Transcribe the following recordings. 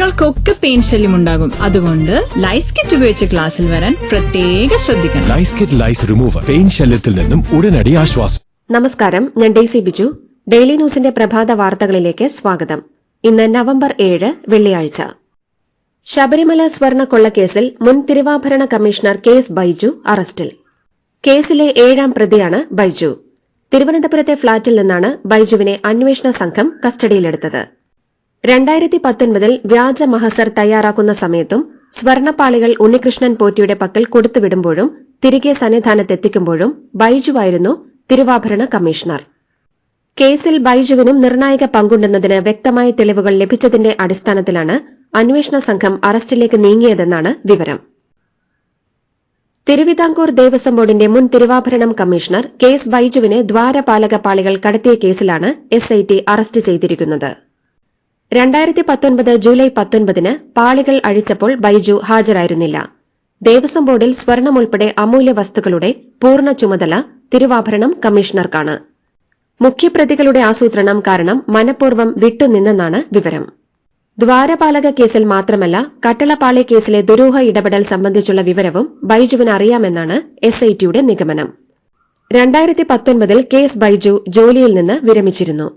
കുട്ടികൾക്കൊക്കെ പെയിൻ ശല്യം ഉണ്ടാകും. അതുകൊണ്ട് ലൈസ് കിറ്റ് ഉപയോഗിച്ച് ക്ലാസ്സിൽ വരാൻ പ്രത്യേക ശ്രദ്ധിക്കണം. ലൈസ് കിറ്റ് ലൈസ് റിമൂവർ പെയിൻ ശല്യത്തിൽ നിന്നും ഉടനടി ആശ്വാസം. നമസ്കാരം ഞാൻ ഡെയ്സി ബിജു. ഡെയിലി ന്യൂസിന്റെ പ്രഭാത വാർത്തകളിലേക്ക് സ്വാഗതം. ഇന്ന് നവംബർ ഏഴ് വെള്ളിയാഴ്ച. ശബരിമല സ്വർണ കൊള്ളക്കേസിൽ മുൻ തിരുവാഭരണ കമ്മീഷണർ കെ എസ് ബൈജു അറസ്റ്റിൽ. കേസിലെ ഏഴാം പ്രതിയാണ് ബൈജു. തിരുവനന്തപുരത്തെ ഫ്ളാറ്റിൽ നിന്നാണ് ബൈജുവിനെ അന്വേഷണ സംഘം കസ്റ്റഡിയിലെടുത്തത്. രണ്ടായിരത്തി പത്തൊൻപതിൽ വ്യാജ മഹസർ തയ്യാറാക്കുന്ന സമയത്തും സ്വർണപ്പാളികൾ ഉണ്ണികൃഷ്ണൻ പോറ്റിയുടെ പക്കൽ കൊടുത്തുവിടുമ്പോഴും തിരികെ സന്നിധാനത്തെത്തിക്കുമ്പോഴും ബൈജുവായിരുന്നു തിരുവാഭരണ കമ്മീഷണർ. കേസിൽ ബൈജുവിനും നിർണായക പങ്കുണ്ടെന്നതിന് വ്യക്തമായ തെളിവുകൾ ലഭിച്ചതിന്റെ അടിസ്ഥാനത്തിലാണ് അന്വേഷണ സംഘം അറസ്റ്റിലേക്ക് നീങ്ങിയതെന്നാണ് വിവരം. തിരുവിതാംകൂർ ദേവസ്വം ബോർഡിന്റെ മുൻ തിരുവാഭരണം കമ്മീഷണർ കേസ് ബൈജുവിനെ ദ്വാരപാലക പാളികൾ കടത്തിയ കേസിലാണ് എസ്ഐടി അറസ്റ്റ് ചെയ്തിരിക്കുന്നത്. രണ്ടായിരത്തി പത്തൊൻപത് ജൂലൈ പത്തൊൻപതിന് പാളികൾ അഴിച്ചപ്പോൾ ബൈജു ഹാജരായിരുന്നില്ല. ദേവസ്വം ബോർഡിൽ സ്വർണം ഉൾപ്പെടെ അമൂല്യ വസ്തുക്കളുടെ പൂർണ ചുമതല തിരുവാഭരണം കമ്മീഷണർക്കാണ്. മുഖ്യപ്രതികളുടെ ആസൂത്രണം കാരണം മനഃപൂർവം വിട്ടുനിന്നെന്നാണ് വിവരം. ദ്വാരപാലക കേസിൽ മാത്രമല്ല കട്ടളപ്പാളി കേസിലെ ദുരൂഹ ഇടപെടൽ സംബന്ധിച്ചുള്ള വിവരവും ബൈജുവിന് അറിയാമെന്നാണ് എസ് ഐ ടിയുടെ നിഗമനം. രണ്ടായിരത്തി പത്തൊൻപതിൽ കേസ് ബൈജു ജോലിയിൽ നിന്ന് വിരമിച്ചിരുന്നു.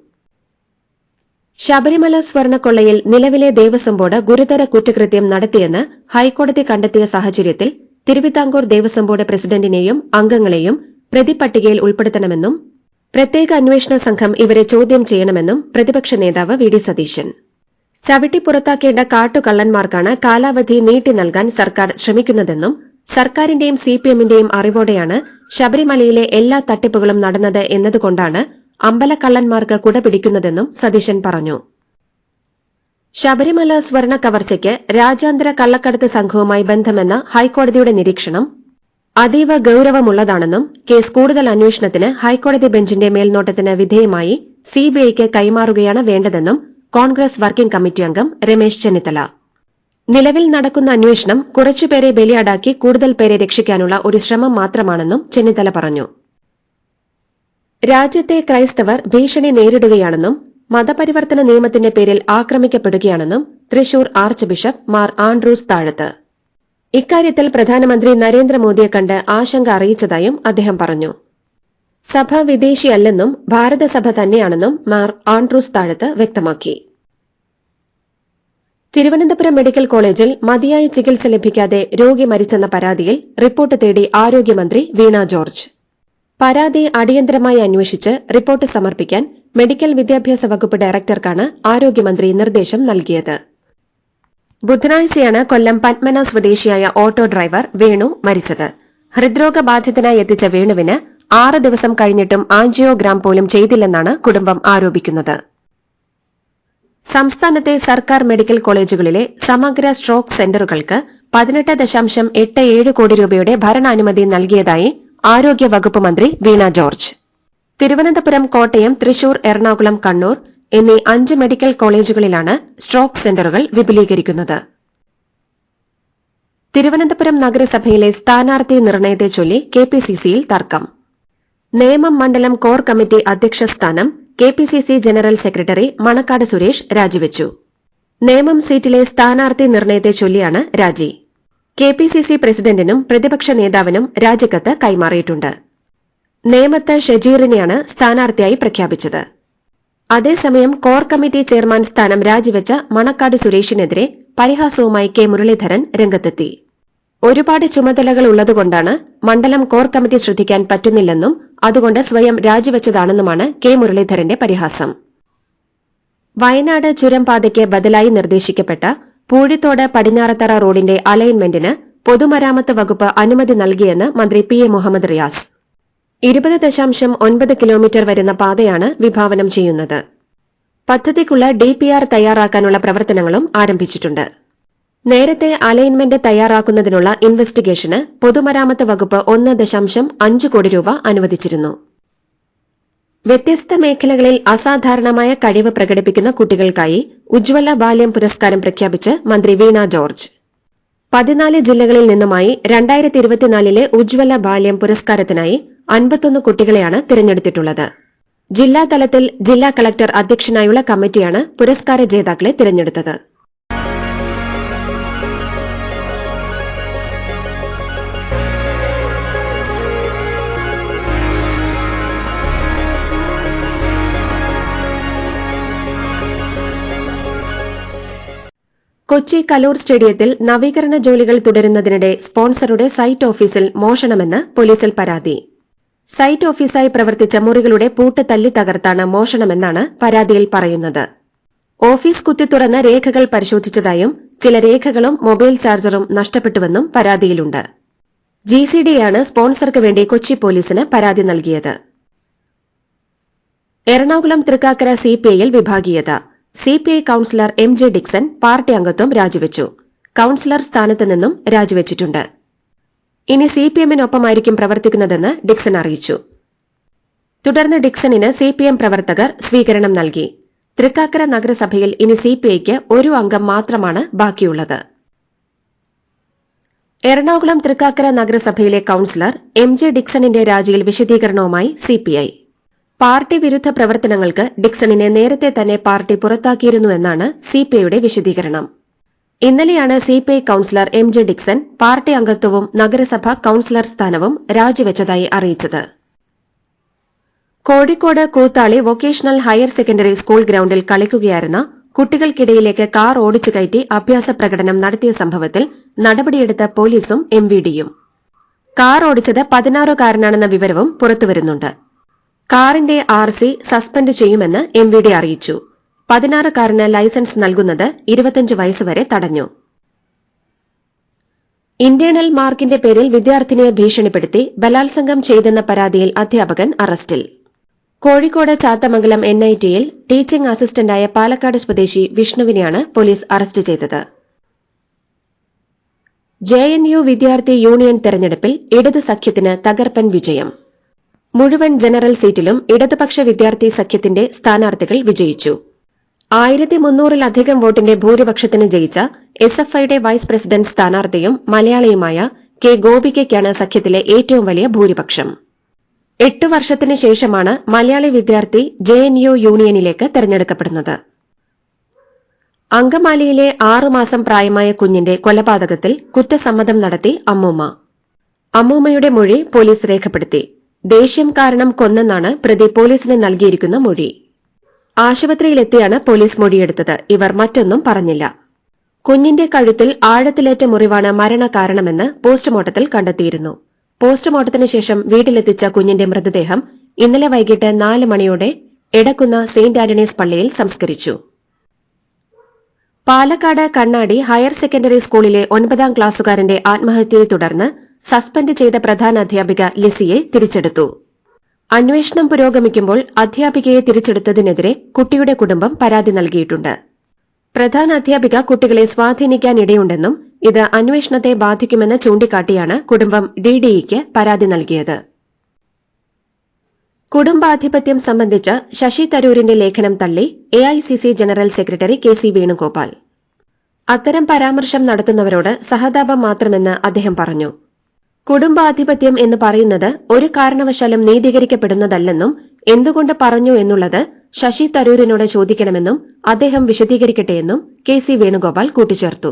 ശബരിമല സ്വർണക്കൊള്ളയിൽ നിലവിലെ ദേവസ്വം ബോർഡ് ഗുരുതര കുറ്റകൃത്യം നടത്തിയെന്ന് ഹൈക്കോടതി കണ്ടെത്തിയ സാഹചര്യത്തിൽ തിരുവിതാംകൂർ ദേവസ്വം ബോർഡ് പ്രസിഡന്റിനെയും അംഗങ്ങളെയും പ്രതിപട്ടികയിൽ ഉൾപ്പെടുത്തണമെന്നും പ്രത്യേക അന്വേഷണ സംഘം ഇവരെ ചോദ്യം ചെയ്യണമെന്നും പ്രതിപക്ഷ നേതാവ് വി ഡി സതീശൻ. ചവിട്ടി പുറത്താക്കേണ്ട കാട്ടുകള്ളന്മാർക്കാണ് കാലാവധി നീട്ടി നൽകാൻ സർക്കാർ ശ്രമിക്കുന്നതെന്നും സർക്കാരിന്റെയും സിപിഎമ്മിന്റെയും അറിവോടെയാണ് ശബരിമലയിലെ എല്ലാ തട്ടിപ്പുകളും നടന്നത് എന്നതുകൊണ്ടാണ് അമ്പലക്കള്ളന്മാർക്ക് കുടപിടിക്കുന്നതെന്നും സതീശൻ പറഞ്ഞു. ശബരിമല സ്വർണ കവർച്ചയ്ക്ക് രാജ്യാന്തര കള്ളക്കടത്ത് സംഘവുമായി ബന്ധമെന്ന ഹൈക്കോടതിയുടെ നിരീക്ഷണം അതീവ ഗൌരവമുള്ളതാണെന്നും കേസ് കൂടുതൽ അന്വേഷണത്തിന് ഹൈക്കോടതി ബെഞ്ചിന്റെ മേൽനോട്ടത്തിന് വിധേയമായി സിബിഐക്ക് കൈമാറുകയാണ് വേണ്ടതെന്നും കോൺഗ്രസ് വർക്കിംഗ് കമ്മിറ്റി അംഗം രമേശ് ചെന്നിത്തല. നിലവിൽ നടക്കുന്ന അന്വേഷണം കുറച്ചുപേരെ ബലിയാടാക്കി കൂടുതൽ പേരെ രക്ഷിക്കാനുള്ള ഒരു ശ്രമം മാത്രമാണെന്നും ചെന്നിത്തല പറഞ്ഞു. രാജ്യത്തെ ക്രൈസ്തവർ ഭീഷണി നേരിടുകയാണെന്നും മതപരിവർത്തന നിയമത്തിന്റെ പേരിൽ ആക്രമിക്കപ്പെടുകയാണെന്നും Thrissur arch bishop Mar Andrews Thazhath. ഇക്കാര്യത്തിൽ പ്രധാനമന്ത്രി നരേന്ദ്രമോദിയെ കണ്ട് ആശങ്ക അറിയിച്ചതായും അദ്ദേഹം പറഞ്ഞു. സഭ വിദേശിയല്ലെന്നും ഭാരതസഭ തന്നെയാണെന്നും മാർ ആൻഡ്രൂസ് താഴത്ത് വ്യക്തമാക്കി. തിരുവനന്തപുരം മെഡിക്കൽ കോളേജിൽ മതിയായ ചികിത്സ ലഭിക്കാതെ രോഗി മരിച്ചെന്ന പരാതിയിൽ റിപ്പോർട്ട് തേടി ആരോഗ്യമന്ത്രി വീണ ജോർജ്. പരാതി അടിയന്തരമായി അന്വേഷിച്ച് റിപ്പോർട്ട് സമർപ്പിക്കാൻ മെഡിക്കൽ വിദ്യാഭ്യാസ വകുപ്പ് ഡയറക്ടർക്കാണ് ആരോഗ്യമന്ത്രി നിർദ്ദേശം നൽകിയത്. ബുധനാഴ്ചയാണ് കൊല്ലം പത്മന സ്വദേശിയായ ഓട്ടോ ഡ്രൈവർ വേണു മരിച്ചത്. ഹൃദ്രോഗബാധിതനായി എത്തിച്ച വേണുവിന് ആറ് ദിവസം കഴിഞ്ഞിട്ടും ആൻജിയോഗ്രാം പോലും ചെയ്തില്ലെന്നാണ് കുടുംബം ആരോപിക്കുന്നത്. സംസ്ഥാനത്തെ സർക്കാർ മെഡിക്കൽ കോളേജുകളിലെ സമഗ്ര സ്ട്രോക്ക് സെന്ററുകൾക്ക് പതിനെട്ട് ദശാംശം എട്ട് ഏഴ് കോടി രൂപയുടെ ഭരണാനുമതി നൽകിയതായി ആരോഗ്യ വകുപ്പ് മന്ത്രി വീണ ജോർജ്. തിരുവനന്തപുരം കോട്ടയം തൃശൂർ എറണാകുളം കണ്ണൂർ എന്നീ അഞ്ച് മെഡിക്കൽ കോളേജുകളിലാണ് സ്ട്രോക്ക് സെന്ററുകൾ വിപുലീകരിക്കുന്നത്. തിരുവനന്തപുരം നഗരസഭയിലെ സ്ഥാനാർത്ഥി നിർണയത്തെ ചൊല്ലി കെ പി സി സിയിൽ തർക്കം. നേമം മണ്ഡലം കോർ കമ്മിറ്റി അധ്യക്ഷ സ്ഥാനം K P C C general secretary Manakkad Suresh രാജിവെച്ചു. നേമം സീറ്റിലെ സ്ഥാനാർത്ഥി നിർണയത്തെ ചൊല്ലിയാണ് രാജി. കെപിസിസി പ്രസിഡന്റിനും പ്രതിപക്ഷ നേതാവിനും രാജിക്കത്ത് കൈമാറിയിട്ടുണ്ട്. നേമത്ത് ഷജീറിനെയാണ് സ്ഥാനാർത്ഥിയായി പ്രഖ്യാപിച്ചത്. അതേസമയം കോർ കമ്മിറ്റി ചെയർമാൻ സ്ഥാനം രാജിവെച്ച മണക്കാട് സുരേഷിനെതിരെ പരിഹാസവുമായി കെ മുരളീധരൻ രംഗത്തെത്തി. ഒരുപാട് ചുമതലകൾ ഉള്ളതുകൊണ്ടാണ് മണ്ഡലം കോർ കമ്മിറ്റി ശ്രദ്ധിക്കാൻ പറ്റുന്നില്ലെന്നും അതുകൊണ്ട് സ്വയം രാജിവെച്ചതാണെന്നുമാണ് കെ മുരളീധരന്റെ പരിഹാസം. വയനാട് ചുരം പാതയ്ക്ക് ബദലായി നിർദ്ദേശിക്കപ്പെട്ട പൂഴിത്തോട് പടിഞ്ഞാറത്തറ റോഡിന്റെ അലൈൻമെന്റിന് പൊതുമരാമത്ത് വകുപ്പ് അനുമതി നൽകിയെന്ന് മന്ത്രി പി എ മുഹമ്മദ് റിയാസ്. ഇരുപത് ദശാംശം ഒൻപത് കിലോമീറ്റർ വരുന്ന പാതയാണ് വിഭാവനം ചെയ്യുന്നത്. പദ്ധതിക്കുള്ള ഡിപിആർ തയ്യാറാക്കാനുള്ള പ്രവർത്തനങ്ങളും ആരംഭിച്ചിട്ടുണ്ട്. നേരത്തെ അലൈൻമെന്റ് തയ്യാറാക്കുന്നതിനുള്ള ഇൻവെസ്റ്റിഗേഷന് പൊതുമരാമത്ത് വകുപ്പ് ഒന്ന് ദശാംശം അഞ്ച് കോടി രൂപ അനുവദിച്ചിരുന്നു. വ്യത്യസ്ത മേഖലകളിൽ അസാധാരണമായ കഴിവ് പ്രകടിപ്പിക്കുന്ന കുട്ടികൾക്കായി ഉജ്ജ്വല ബാല്യം പുരസ്കാരം പ്രഖ്യാപിച്ച് മന്ത്രി വീണ ജോർജ്. പതിനാല് ജില്ലകളിൽ നിന്നുമായി രണ്ടായിരത്തി ഇരുപത്തിനാലിലെ ഉജ്ജ്വല ബാല്യം പുരസ്കാരത്തിനായി അൻപത്തൊന്ന് കുട്ടികളെയാണ് തിരഞ്ഞെടുത്തിട്ടുള്ളത്. ജില്ലാതലത്തിൽ ജില്ലാ കളക്ടർ അധ്യക്ഷനായുള്ള കമ്മിറ്റിയാണ് പുരസ്കാര ജേതാക്കളെ തിരഞ്ഞെടുത്തത്. കൊച്ചി കലൂർ സ്റ്റേഡിയത്തിൽ നവീകരണ ജോലികൾ തുടരുന്നതിനിടെ സ്പോൺസറുടെ സൈറ്റ് ഓഫീസിൽ മോഷണമെന്ന് പോലീസിൽ പരാതി. സൈറ്റ് ഓഫീസായി പ്രവർത്തിച്ച മുറികളുടെ പൂട്ട് തല്ലി തകർത്താണ് മോഷണമെന്നാണ് പരാതിയിൽ പറയുന്നത്. ഓഫീസ് കുത്തി തുറന്ന രേഖകൾ പരിശോധിച്ചതായും ചില രേഖകളും മൊബൈൽ ചാർജറും നഷ്ടപ്പെട്ടുവെന്നും പരാതിയിലുണ്ട്. ജി സി ഡിയാണ് സ്പോൺസർക്ക് വേണ്ടി കൊച്ചി പോലീസിന് പരാതി നൽകിയത്. എറണാകുളം തൃക്കാക്കര സിപിഐയിൽ വിഭാഗീയത. CPI councillor M J Dixon party അംഗത്വം രാജിവെച്ചു. കൌൺസിലർ സ്ഥാനത്ത് നിന്നും രാജിവെച്ചിട്ടുണ്ട്. ഇനി സി പി എമ്മിനൊപ്പമായിരിക്കും പ്രവർത്തിക്കുന്നതെന്ന് ഡിക്സൺ അറിയിച്ചു. തുടർന്ന് ഡിക്സണിന് സി പി എം പ്രവർത്തകർ സ്വീകരണം നൽകി. തൃക്കാക്കര നഗരസഭയിൽ ഇനി സി പി ഐക്ക് ഒരു അംഗം മാത്രമാണ് ബാക്കിയുള്ളത്. എറണാകുളം തൃക്കാക്കര നഗരസഭയിലെ കൌൺസിലർ എം ജെ ഡിക്സണിന്റെ രാജിയിൽ വിശദീകരണവുമായി സിപിഐ. പാർട്ടി വിരുദ്ധ പ്രവർത്തനങ്ങൾക്ക് ഡിക്സണിനെ നേരത്തെ തന്നെ പാർട്ടി പുറത്താക്കിയിരുന്നുവെന്നാണ് സിപിഐയുടെ വിശദീകരണം. ഇന്നലെയാണ് CPI councillor M J Dixon party അംഗത്വവും നഗരസഭ കൌൺസിലർ സ്ഥാനവും രാജിവെച്ചതായി അറിയിച്ചത്. Kozhikode Koothali vocational higher secondary school ഗ്രൌണ്ടിൽ കളിക്കുകയായിരുന്ന കുട്ടികൾക്കിടയിലേക്ക് കാർ ഓടിച്ചു കയറ്റി അഭ്യാസ പ്രകടനം നടത്തിയ സംഭവത്തിൽ നടപടിയെടുത്ത പോലീസും എംവിഡിയും കാർ ഓടിച്ചത് പതിനാറുകാരനാണെന്ന വിവരവും പുറത്തുവരുന്നുണ്ട്. കാറിന്റെ ആർ സി സസ്പെൻഡ് ചെയ്യുമെന്ന് എം വി ഡി അറിയിച്ചു. പതിനാറുകാരന് ലൈസൻസ് നൽകുന്നത് ഇരുപത്തിയഞ്ച് വയസ്സുവരെ തടഞ്ഞു. ഇന്റേണൽ മാർക്കിന്റെ പേരിൽ വിദ്യാർത്ഥിനിയെ ഭീഷണിപ്പെടുത്തി ബലാത്സംഗം ചെയ്തെന്ന പരാതിയിൽ അധ്യാപകൻ അറസ്റ്റിൽ. കോഴിക്കോട് ചാത്തമംഗലം എൻ ഐ ടിയിൽ ടീച്ചിംഗ് അസിസ്റ്റന്റായ പാലക്കാട് സ്വദേശി വിഷ്ണുവിനെയാണ് പോലീസ് അറസ്റ്റ് ചെയ്തത്. ജെ എൻ യു വിദ്യാർത്ഥി യൂണിയൻ തെരഞ്ഞെടുപ്പിൽ ഇടത് സഖ്യത്തിന് തകർപ്പൻ വിജയം. മുഴുവൻ ജനറൽ സീറ്റിലും ഇടതുപക്ഷ വിദ്യാർത്ഥി സഖ്യത്തിന്റെ സ്ഥാനാർത്ഥികൾ വിജയിച്ചു. ആയിരത്തി മുന്നൂറിലധികം വോട്ടിന്റെ ഭൂരിപക്ഷത്തിന് ജയിച്ച എസ് എഫ് ഐയുടെ വൈസ് പ്രസിഡന്റ് സ്ഥാനാർത്ഥിയും മലയാളിയുമായ കെ ഗോപികയ്ക്കാണ് സഖ്യത്തിലെ ഏറ്റവും വലിയ ഭൂരിപക്ഷം. എട്ട് വർഷത്തിന് ശേഷമാണ് മലയാളി വിദ്യാർത്ഥി ജെ എൻ യു യൂണിയനിലേക്ക് തെരഞ്ഞെടുക്കപ്പെടുന്നത്. അങ്കമാലിയിലെ ആറുമാസം പ്രായമായ കുഞ്ഞിന്റെ കൊലപാതകത്തിൽ കുറ്റസമ്മതം നടത്തി അമ്മൂമ്മ. അമ്മൂമ്മയുടെ മൊഴി പോലീസ് രേഖപ്പെടുത്തി. ദേഷ്യം കാരണം കൊന്നെന്നാണ് പ്രതി പോലീസിന് നൽകിയിരിക്കുന്ന മൊഴി. ആശുപത്രിയിലെത്തിയാണ് പോലീസ് മൊഴിയെടുത്തത്. ഇവർ മറ്റൊന്നും പറഞ്ഞില്ല. കുഞ്ഞിന്റെ കഴുത്തിൽ ആഴത്തിലേറ്റ മുറിവാണ് മരണകാരണമെന്ന് പോസ്റ്റ്മോർട്ടത്തിൽ കണ്ടെത്തിയിരുന്നു. പോസ്റ്റ്മോർട്ടത്തിന് ശേഷം വീട്ടിലെത്തിച്ച കുഞ്ഞിന്റെ മൃതദേഹം ഇന്നലെ വൈകിട്ട് നാല് മണിയോടെ എടക്കുന്ന സെയിന്റ് ആന്റണീസ് പള്ളിയിൽ സംസ്കരിച്ചു. പാലക്കാട് കണ്ണാടി ഹയർ സെക്കൻഡറി സ്കൂളിലെ ഒൻപതാം ക്ലാസ്സുകാരന്റെ ആത്മഹത്യയെ തുടർന്ന് സസ്പെൻഡ് ചെയ്ത പ്രധാന അധ്യാപിക ലിസിയെ തിരിച്ചെടുത്തു. അന്വേഷണം പുരോഗമിക്കുമ്പോൾ അധ്യാപികയെ തിരിച്ചെടുത്തതിനെതിരെ കുട്ടിയുടെ കുടുംബം പരാതി നൽകിയിട്ടുണ്ട്. പ്രധാന അധ്യാപിക കുട്ടികളെ സ്വാധീനിക്കാനിടയുണ്ടെന്നും ഇത് അന്വേഷണത്തെ ബാധിക്കുമെന്ന് ചൂണ്ടിക്കാട്ടിയാണ് കുടുംബം ഡിഡിഇക്ക് പരാതി നൽകിയത്. കുടുംബാധിപത്യം സംബന്ധിച്ച് ശശി തരൂരിന്റെ ലേഖനം തള്ളി AICC general secretary K C Venugopal. അത്തരം പരാമർശം നടത്തുന്നവരോട് സഹതാപം മാത്രമെന്ന് അദ്ദേഹം പറഞ്ഞു. കുടുംബാധിപത്യം എന്ന് പറയുന്നത് ഒരു കാരണവശാലും നീതീകരിക്കപ്പെടുന്നതല്ലെന്നും എന്തുകൊണ്ട് പറഞ്ഞു എന്നുള്ളത് ശശി തരൂരിനോട് ചോദിക്കണമെന്നും അദ്ദേഹം വിശദീകരിക്കട്ടെയെന്നും കെ സി വേണുഗോപാൽ കൂട്ടിച്ചേർത്തു.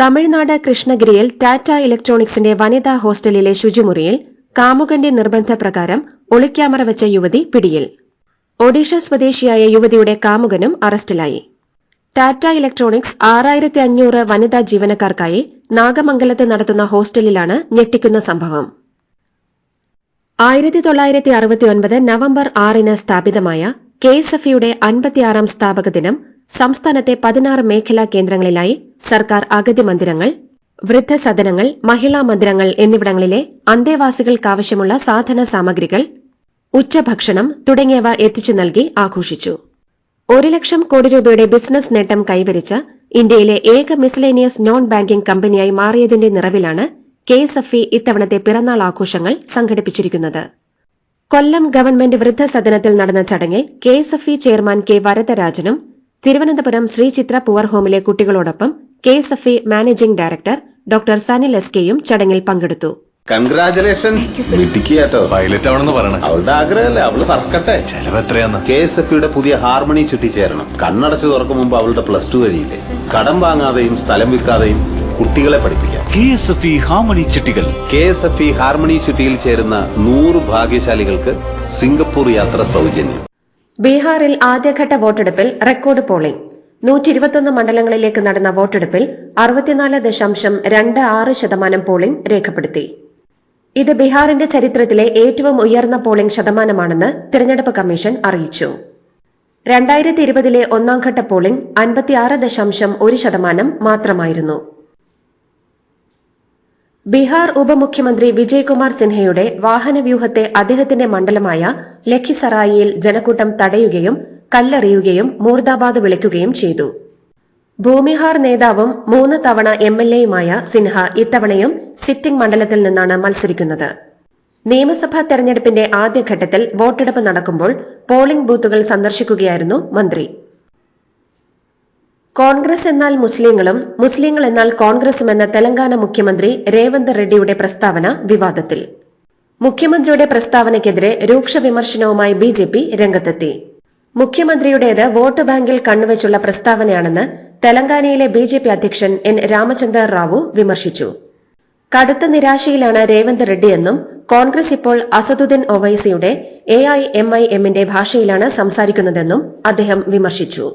തമിഴ്നാട് കൃഷ്ണഗിരിയിൽ ടാറ്റ ഇലക്ട്രോണിക്സിന്റെ വനിതാ ഹോസ്റ്റലിലെ ശുചിമുറിയിൽ കാമുകന്റെ നിർബന്ധപ്രകാരം ഒളിക്യാമറ വെച്ച യുവതി പിടിയിൽ. ഒഡീഷ സ്വദേശിയായ യുവതിയുടെ കാമുകനും അറസ്റ്റിലായി. ടാറ്റ ഇലക്ട്രോണിക്സ് ആറായിരത്തി അഞ്ഞൂറ് വനിതാ ജീവനക്കാർക്കായി നാഗമംഗലത്ത് നടത്തുന്ന ഹോസ്റ്റലിലാണ് ഞെട്ടിക്കുന്ന സംഭവം. ആയിരത്തി തൊള്ളായിരത്തി അറുപത്തിയൊൻപത് നവംബർ ആറിന് സ്ഥാപിതമായ കെ എസ് എഫ് യുടെ അൻപത്തിയാറാം സ്ഥാപക ദിനം സംസ്ഥാനത്തെ പതിനാറ് മേഖലാ കേന്ദ്രങ്ങളിലായി സർക്കാർ അഗതി മന്ദിരങ്ങൾ വൃദ്ധസദനങ്ങൾ മഹിളാ മന്ദിരങ്ങൾ എന്നിവിടങ്ങളിലെ അന്തേവാസികൾക്കാവശ്യമുള്ള സാധന സാമഗ്രികൾ ഉച്ചഭക്ഷണം തുടങ്ങിയവ എത്തിച്ചു നൽകി ആഘോഷിച്ചു. ഒരു ലക്ഷം കോടി രൂപയുടെ ബിസിനസ് നേട്ടം കൈവരിച്ച ഇന്ത്യയിലെ ഏക മിസ്ലേനിയസ് നോൺ ബാങ്കിംഗ് കമ്പനിയായി മാറിയതിന്റെ നിറവിലാണ് കെ എസ് എഫ് ഇ ഇത്തവണത്തെ പിറന്നാൾ ആഘോഷങ്ങൾ സംഘടിപ്പിച്ചിരിക്കുന്നത്. കൊല്ലം ഗവൺമെന്റ് വൃദ്ധസദനത്തിൽ നടന്ന ചടങ്ങിൽ K S F E chairman K Varadarajan Thiruvananthapuram Sreechitra poor ഹോമിലെ കുട്ടികളോടൊപ്പം K S F E managing director doctor Sanil S കെയും ചടങ്ങിൽ പങ്കെടുത്തു. കൺഗ്രാചുലേഷൻസ് മിടുക്കിയാട്ടോ പൈലറ്റ് ആവണമെന്ന് പറയണം. അവളുടെ ആഗ്രഹമല്ലേ? അവൾ പറക്കട്ടെ ചെലവ് എത്രയാന്ന്? കെ എസ് എഫ് യുടെ പുതിയ ഹാർമണി ചുറ്റിച്ചേരണം കണ്ണടച്ചു തുറക്കും മുമ്പ് അവളുടെ പ്ലസ് ടു കഴിയില്ലേ? കടം വാങ്ങാതെയും സ്ഥലം വിൽക്കാതെയും കുട്ടികളെ പഠിപ്പിക്കാം. K S F E harmony ചിട്ടികൾ K S F E harmony ചുറ്റിയിൽ ചേരുന്ന നൂറ് ഭാഗ്യശാലികൾക്ക് സിംഗപ്പൂർ യാത്ര സൗജന്യം. ബീഹാറിൽ ആദ്യഘട്ട വോട്ടെടുപ്പിൽ റെക്കോർഡ് പോളിംഗ്. നൂറ്റി ഇരുപത്തൊന്ന് മണ്ഡലങ്ങളിലേക്ക് നടന്ന വോട്ടെടുപ്പിൽ അറുപത്തിനാല് ദശാംശം രണ്ട് ആറ് ശതമാനം പോളിംഗ് രേഖപ്പെടുത്തി. ഇത് ബീഹാറിന്റെ ചരിത്രത്തിലെ ഏറ്റവും ഉയർന്ന പോളിംഗ് ശതമാനമാണെന്ന് തിരഞ്ഞെടുപ്പ് കമ്മീഷൻ അറിയിച്ചു. രണ്ടായിരത്തി ഇരുപതിലെ ഒന്നാംഘട്ട പോളിംഗ് അൻപത്തിയാറ് ദശാംശം ഒരു ശതമാനം മാത്രമായിരുന്നു. ബീഹാർ ഉപമുഖ്യമന്ത്രി വിജയ്കുമാർ സിൻഹയുടെ വാഹനവ്യൂഹത്തെ അദ്ദേഹത്തിന്റെ മണ്ഡലമായ ലഖിസറായിയിൽ ജനക്കൂട്ടം തടയുകയും കല്ലെറിയുകയും മൂർദാബാദ് വിളിക്കുകയും ചെയ്തു. ഭൂമിഹാർ നേതാവും മൂന്ന് തവണ എം എൽ എയുമായ സിൻഹ ഇത്തവണയും സിറ്റിംഗ് മണ്ഡലത്തിൽ നിന്നാണ് മത്സരിക്കുന്നത്. നിയമസഭാ തെരഞ്ഞെടുപ്പിന്റെ ആദ്യഘട്ടത്തിൽ വോട്ടെടുപ്പ് നടക്കുമ്പോൾ പോളിംഗ് ബൂത്തുകൾ സന്ദർശിക്കുകയായിരുന്നു മന്ത്രി. കോൺഗ്രസ് എന്നാൽ മുസ്ലിങ്ങളും മുസ്ലിങ്ങൾ എന്നാൽ കോൺഗ്രസും എന്ന തെലങ്കാന മുഖ്യമന്ത്രി രേവന്ത് റെഡ്ഡിയുടെ പ്രസ്താവന വിവാദത്തിൽ. മുഖ്യമന്ത്രിയുടെ പ്രസ്താവനയ്ക്കെതിരെ രൂക്ഷ വിമർശനവുമായി ബിജെപി രംഗത്തെത്തി. മുഖ്യമന്ത്രിയുടേത് വോട്ട് ബാങ്കിൽ കണ്ണുവച്ചുള്ള പ്രസ്താവനയാണെന്ന് തെലങ്കാനയിലെ ബി ജെ പി അധ്യക്ഷൻ എൻ രാമചന്ദ്ര റാവു വിമർശിച്ചു. കടുത്ത നിരാശയിലാണ് രേവന്ത് റെഡ്ഡിയെന്നും കോൺഗ്രസ് ഇപ്പോൾ അസദുദ്ദീൻ ഒവൈസിയുടെ എ ഐ എം ഐ എമ്മിന്റെ ഭാഷയിലാണ് സംസാരിക്കുന്നതെന്നും അദ്ദേഹം വിമർശിച്ചു.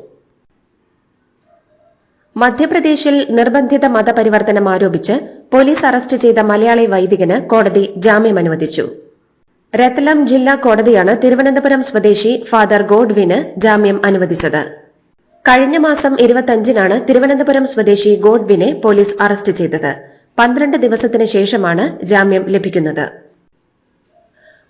മധ്യപ്രദേശിൽ നിർബന്ധിത മതപരിവർത്തനം ആരോപിച്ച് പോലീസ് അറസ്റ്റ് ചെയ്ത മലയാളി വൈദികന് കോടതി ജാമ്യം അനുവദിച്ചു. രത്ലം ജില്ലാ കോടതിയാണ് തിരുവനന്തപുരം സ്വദേശി ഫാദർ ഗോഡ്വിന് ജാമ്യം അനുവദിച്ചത്. കഴിഞ്ഞ മാസം ഇരുപത്തിയഞ്ചിനാണ് തിരുവനന്തപുരം സ്വദേശി ഗോഡ്വിനെ പോലീസ് അറസ്റ്റ് ചെയ്തത്. പന്ത്രണ്ട് ദിവസത്തിന് ശേഷമാണ് ജാമ്യം ലഭിക്കുന്നത്.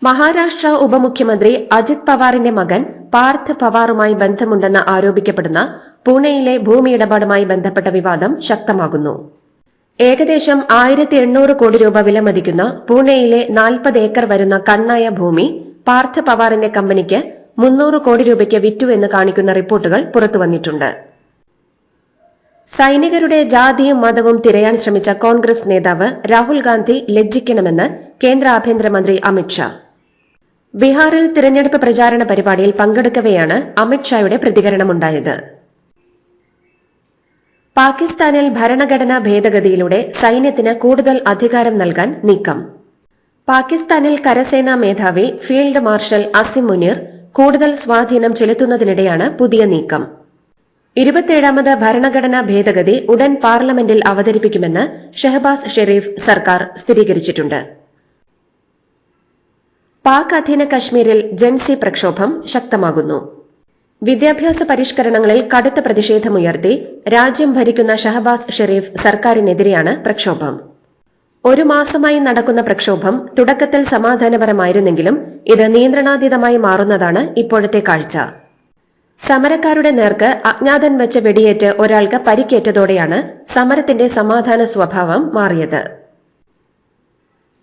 മഹാരാഷ്ട്ര ഉപമുഖ്യമന്ത്രി അജിത് പവാറിന്റെ മകൻ പാർത്ഥ് പവാറുമായി ബന്ധമുണ്ടെന്ന് ആരോപിക്കപ്പെടുന്ന പൂനെയിലെ ഭൂമിയിടപാടുമായി ബന്ധപ്പെട്ട വിവാദം ശക്തമാകുന്നു. ഏകദേശം ആയിരത്തി എണ്ണൂറ് കോടി രൂപ വിലമതിക്കുന്ന പൂനെയിലെ നാൽപ്പത് ഏക്കർ വരുന്ന കണ്ണായ ഭൂമി പാർത്ഥ പവാറിന്റെ കമ്പനിക്ക് മുന്നൂറ് കോടി രൂപയ്ക്ക് വിറ്റുവെന്ന് കാണിക്കുന്ന റിപ്പോർട്ടുകൾ പുറത്തുവന്നിട്ടുണ്ട് സൈനികരുടെ ജാതിയും മതവും തിരയാൻ ശ്രമിച്ച കോൺഗ്രസ് നേതാവ് രാഹുൽ ഗാന്ധി ലജ്ജിക്കണമെന്ന് കേന്ദ്ര ആഭ്യന്തരമന്ത്രി അമിത്ഷാ ബീഹാറിൽ തിരഞ്ഞെടുപ്പ് പ്രചാരണ പരിപാടിയിൽ പങ്കെടുക്കവെയാണ് അമിത്ഷായുടെ പ്രതികരണമുണ്ടായത്. പാകിസ്ഥാനിൽ ഭരണഘടനാ ഭേദഗതിയിലൂടെ സൈന്യത്തിന് കൂടുതൽ അധികാരം നൽകാൻ നീക്കം. പാകിസ്ഥാനിൽ കരസേനാ മേധാവി ഫീൽഡ് മാർഷൽ അസിം മുനീർ കൂടുതൽ സ്വാധീനം ചെലുത്തുന്നതിനിടെയാണ് പുതിയ നീക്കം. ഇരുപത്തിയേഴാമത് ഭരണഘടനാ ഭേദഗതി ഉടൻ പാർലമെന്റിൽ അവതരിപ്പിക്കുമെന്ന് ഷെഹബാസ് ഷെരീഫ് സർക്കാർ സ്ഥിരീകരിച്ചിട്ടുണ്ട്. പാക് അധീന കശ്മീരിൽ ജൻസി പ്രക്ഷോഭം ശക്തമാകുന്നു. വിദ്യാഭ്യാസ പരിഷ്കരണങ്ങളിൽ കടുത്ത പ്രതിഷേധമുയർത്തി രാജ്യം ഭരിക്കുന്ന ഷഹബാസ് ഷെരീഫ് സർക്കാരിനെതിരെയാണ് പ്രക്ഷോഭം. ഒരു മാസമായി നടക്കുന്ന പ്രക്ഷോഭം തുടക്കത്തിൽ സമാധാനപരമായിരുന്നെങ്കിലും ഇത് നിയന്ത്രണാതീതമായി മാറുന്നതാണ് ഇപ്പോഴത്തെ കാഴ്ച. സമരക്കാരുടെ നേർക്ക് അജ്ഞാതൻ വെച്ച വെടിയേറ്റ് ഒരാൾക്ക് പരിക്കേറ്റതോടെയാണ് സമരത്തിന്റെ സമാധാന സ്വഭാവം മാറിയത്.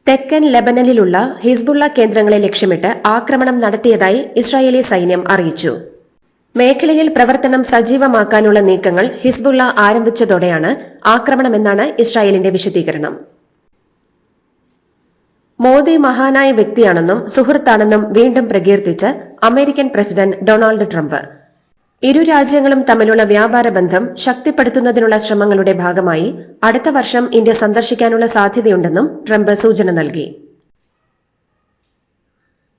തെക്കൻ ലെബനനിലുള്ള ഹിസ്ബുള്ള കേന്ദ്രങ്ങളെ ലക്ഷ്യമിട്ട് ആക്രമണം നടത്തിയതായി ഇസ്രായേലി സൈന്യം അറിയിച്ചു. മേഖലയിൽ പ്രവർത്തനം സജീവമാക്കാനുള്ള നീക്കങ്ങൾ ഹിസ്ബുള്ള ആരംഭിച്ചതോടെയാണ് ആക്രമണമെന്നാണ് ഇസ്രായേലിന്റെ വിശദീകരണം. മോദി മഹാനായ വ്യക്തിയാണെന്നും സുഹൃത്താണെന്നും വീണ്ടും പ്രകീർത്തിച്ച് അമേരിക്കൻ പ്രസിഡന്റ് ഡൊണാൾഡ് ട്രംപ്. ഇരു രാജ്യങ്ങളും തമ്മിലുള്ള വ്യാപാര ബന്ധം ശക്തിപ്പെടുത്തുന്നതിനുള്ള ശ്രമങ്ങളുടെ ഭാഗമായി അടുത്ത വർഷം ഇന്ത്യ സന്ദർശിക്കാനുള്ള സാധ്യതയുണ്ടെന്നും ട്രംപ് സൂചന നൽകി.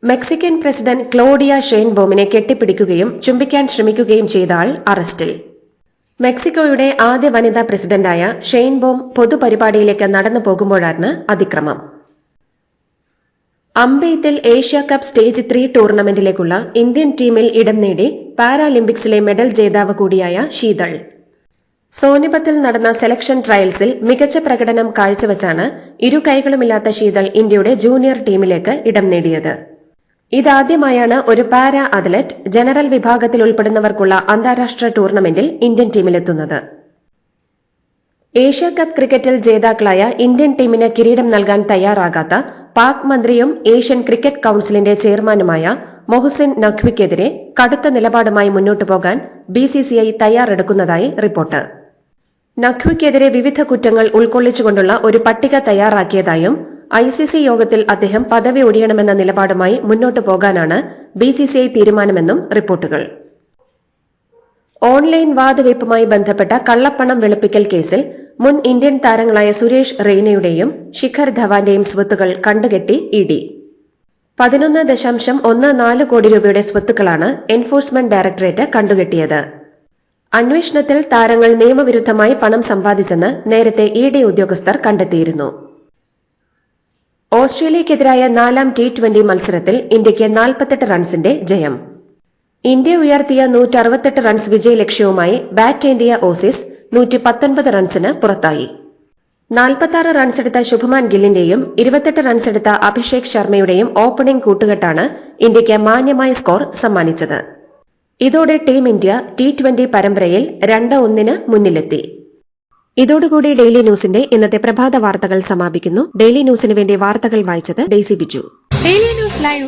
മെക്സിക്കൻ പ്രസിഡന്റ് ക്ലോഡിയ ഷെയ്ൻബോമിനെ കെട്ടിപ്പിടിക്കുകയും ചുംബിക്കാൻ ശ്രമിക്കുകയും ചെയ്ത ആൾ അറസ്റ്റിൽ. മെക്സിക്കോയുടെ ആദ്യ വനിതാ പ്രസിഡന്റായ ഷെയ്ൻബോം പൊതുപരിപാടിയിലേക്ക് നടന്നു പോകുമ്പോഴാണ് അതിക്രമം. അമ്പെയ്ത്തിൽ ഏഷ്യ കപ്പ് സ്റ്റേജ് ത്രീ ടൂർണമെന്റിലേക്കുള്ള ഇന്ത്യൻ ടീമിൽ ഇടം നേടി പാരാലിമ്പിക്സിലെ മെഡൽ ജേതാവ് കൂടിയായ ശീതൾ. സോനിപത്തിൽ നടന്ന സെലക്ഷൻ ട്രയൽസിൽ മികച്ച പ്രകടനം കാഴ്ചവെച്ചാണ് ഇരു കൈകളുമില്ലാത്ത ശീതൾ ഇന്ത്യയുടെ ജൂനിയർ ടീമിലേക്ക് ഇടം നേടിയത്. ഇതാദ്യമായാണ് ഒരു പാരാ അത്ലറ്റ് ജനറൽ വിഭാഗത്തിൽ ഉൾപ്പെടുന്നവർക്കുള്ള അന്താരാഷ്ട്ര ടൂർണമെന്റിൽ ഇന്ത്യൻ ടീമിലെത്തുന്നത്. ഏഷ്യ കപ്പ് ക്രിക്കറ്റിൽ ജേതാക്കളായ ഇന്ത്യൻ ടീമിന് കിരീടം നൽകാൻ തയ്യാറാകാത്ത പാക് മന്ത്രിയും ഏഷ്യൻ ക്രിക്കറ്റ് കൌൺസിലിന്റെ ചെയർമാനുമായ മൊഹസിൻ നഖ്വിക്കെതിരെ കടുത്ത നിലപാടുമായി മുന്നോട്ടു പോകാൻ ബിസിസിഐ തയ്യാറെടുക്കുന്നതായി റിപ്പോർട്ട്. നഖ്വിക്കെതിരെ വിവിധ കുറ്റങ്ങൾ ഉൾക്കൊള്ളിച്ചുകൊണ്ടുള്ള ഒരു പട്ടിക തയ്യാറാക്കിയതായും ഐസിസി യോഗത്തിൽ അദ്ദേഹം പദവി ഒഴിയണമെന്ന നിലപാടുമായി മുന്നോട്ടു പോകാനാണ് ബിസിസിഐ തീരുമാനമെന്നും റിപ്പോർട്ടുകൾ. ഓൺലൈൻ വാതുവയ്പുമായി ബന്ധപ്പെട്ട കള്ളപ്പണം വെളുപ്പിക്കൽ കേസിൽ മുൻ ഇന്ത്യൻ താരങ്ങളായ സുരേഷ് റെയ്നയുടെയും ശിഖർ ധവാന്റെയും സ്വത്തുകൾ കണ്ടുകെട്ടി ഇ ഡി. പതിനൊന്ന് ദശാംശം ഒന്ന് നാല് കോടി രൂപയുടെ സ്വത്തുക്കളാണ് എൻഫോഴ്സ്മെന്റ് ഡയറക്ടറേറ്റ് കണ്ടുകെട്ടിയത്. അന്വേഷണത്തിൽ താരങ്ങൾ നിയമവിരുദ്ധമായി പണം സമ്പാദിച്ചെന്ന് നേരത്തെ ഇ ഡി ഉദ്യോഗസ്ഥർ കണ്ടെത്തിയിരുന്നു. ഓസ്ട്രേലിയക്കെതിരായ നാലാം ടി ട്വന്റി മത്സരത്തിൽ ഇന്ത്യയ്ക്ക് നാൽപ്പത്തെട്ട് റൺസിന്റെ ജയം. ഇന്ത്യ ഉയർത്തിയ നൂറ്ററുപത്തെട്ട് റൺസ് വിജയ ലക്ഷ്യവുമായി ബാറ്റ് ഇന്ത്യ ഓസീസ് നൂറ്റി പത്തൊൻപത് റൺസിന് പുറത്തായി. നാൽപ്പത്താറ് റൺസെടുത്ത ശുഭമാൻ ഗില്ലിന്റെയും ഇരുപത്തെട്ട് റൺസെടുത്ത അഭിഷേക് ശർമ്മയുടെയും ഓപ്പണിംഗ് കൂട്ടുകെട്ടാണ് ഇന്ത്യയ്ക്ക് മാന്യമായ സ്കോർ സമ്മാനിച്ചത്. ഇതോടെ ടീം ഇന്ത്യ ടി ട്വന്റി പരമ്പരയിൽ രണ്ട് ഒന്നിന് മുന്നിലെത്തി. ഇതോടുകൂടി ഡെയിലി ന്യൂസിന്റെ ഇന്നത്തെ പ്രഭാത വാർത്തകൾ സമാപിക്കുന്നു. ഡെയിലി ന്യൂസിന് വേണ്ടി വാർത്തകൾ വായിച്ചത് Daisy Biju. Daily news live